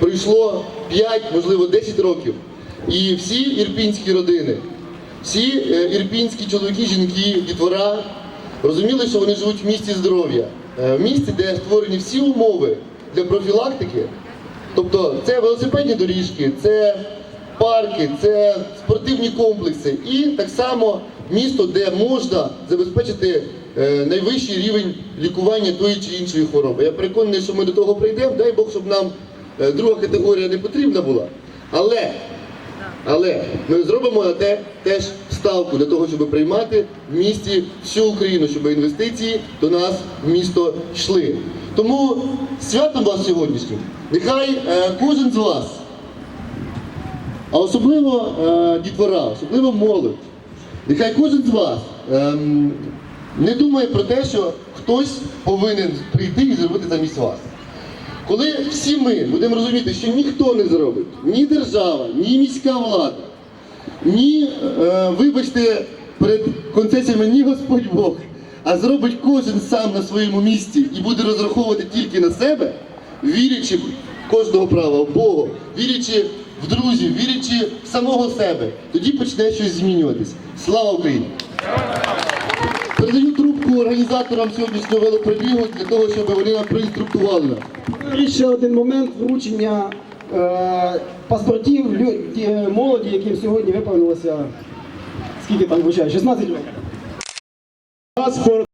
Пройшло 5, можливо, 10 років. І всі ірпінські родини, всі е, ірпінські чоловіки, жінки, дітвора розуміли, що вони живуть в місті здоров'я, е, в місті, де створені всі умови для профілактики. Тобто це велосипедні доріжки, це парки, це спортивні комплекси і так само місто, де можна забезпечити е, найвищий рівень лікування тої чи іншої хвороби. Я переконаний, що ми до того прийдемо. Дай Бог, щоб нам друга категорія не потрібна була. Але, але ми зробимо на те теж ставку для того, щоб приймати в місті всю Україну, щоб інвестиції до нас в місто йшли. Тому святом вас сьогоднішнім. Нехай е, кожен з вас а особливо е, дітвора, особливо молодь. Нехай кожен з вас ем, не думає про те, що хтось повинен прийти і зробити замість вас. Коли всі ми будемо розуміти, що ніхто не зробить, ні держава, ні міська влада, ні, е, вибачте, перед концесіями ні Господь Бог, а зробить кожен сам на своєму місці і буде розраховувати тільки на себе, вірячи кожного права в Бога, вірячи в друзів, вірячи в самого себе, тоді почне щось змінюватись. Слава Україні! Передаю організаторам сьогоднішнього велопробігу для того, щоб вони нам проінструктували. І ще один момент вручення е, паспортів лю- молоді, яким сьогодні виповнилося скільки там вручає? 16 років. Паспорт